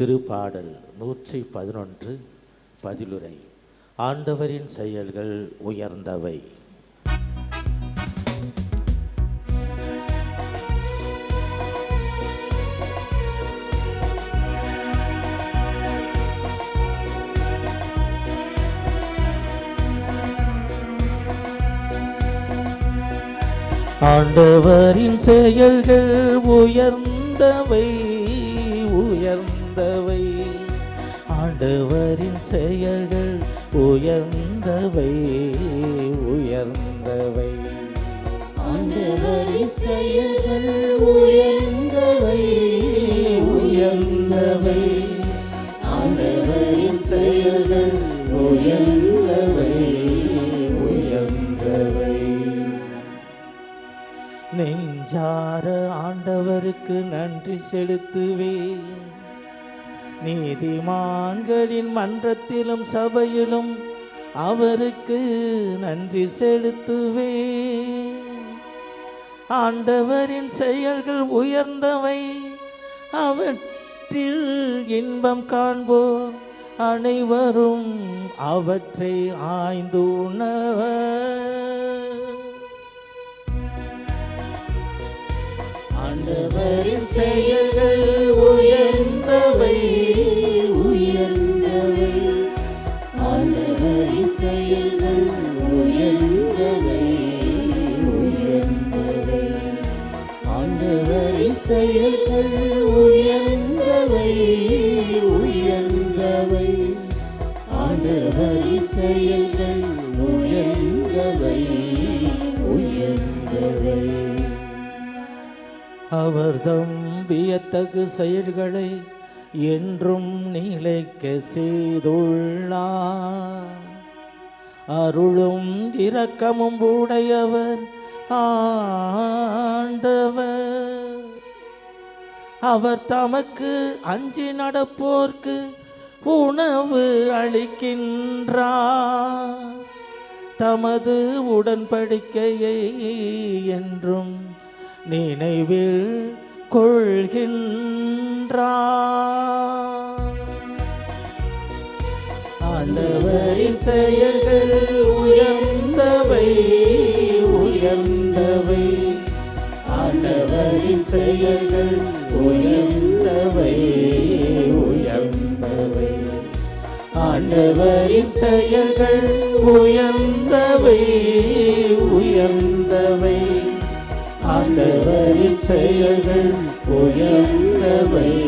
திருப்பாடல் நூற்றி பதினொன்று பதிலுரை. ஆண்டவரின் செயல்கள் உயர்ந்தவை. ஆண்டவரின் செயல்கள் உயர்ந்தவை உயர்ந்தவை ஆண்டவரின் செயல்கள் உயர்ந்தவை உயர்ந்தவை. ஆண்டவரின் செயல்கள் உயர்ந்தவை உயர்ந்தவை. ஆண்டவரின் செயல்கள் உயர்ந்தவை உயர்ந்தவை. நெஞ்சார ஆண்டவருக்கு நன்றி செலுத்துவேன். நீதிமான்களின் மன்றத்திலும் சபையிலும் அவருக்கு நன்றி செலுத்துவேன். ஆண்டவரின் செயல்கள் உயர்ந்தவை அவற்றில் இன்பம் காண்போர் அனைவரும் அவற்றை ஆய்ந்து உணவர். ஆண்டவரின் செயல்கள் செயல்கள் உயர்ந்தவை உயர்ந்தவை ஆண்டவரின் செயல்கள் உயர்ந்தவை உயர்ந்தவை ஆண்டவரின் செயல்கள் உயர்ந்தவை உயர்ந்தவை அவர்தம் வியத்தகு செயல்களை என்றும் நிலைக்க செய்துள்ளார். அருளும் இரக்கமும் உடையவர் ஆண்டவர். அவர் தமக்கு அஞ்சி நடப்போர்க்கு உணவு அளிக்கின்றார். தமது உடன்படிக்கையை என்றும் நினைவில் கொள்கின்றார். ஆண்டவரின் செயல்கள் உயர்ந்தவை உயர்ந்தவை. ஆண்டவரின் செயல்கள் உயர்ந்தவை உயர்ந்தவை. ஆண்டவரின் செயல்கள் உயர்ந்தவை உயர்ந்தவை. ஆண்டவரின் செயல்கள் உயர்ந்தவை.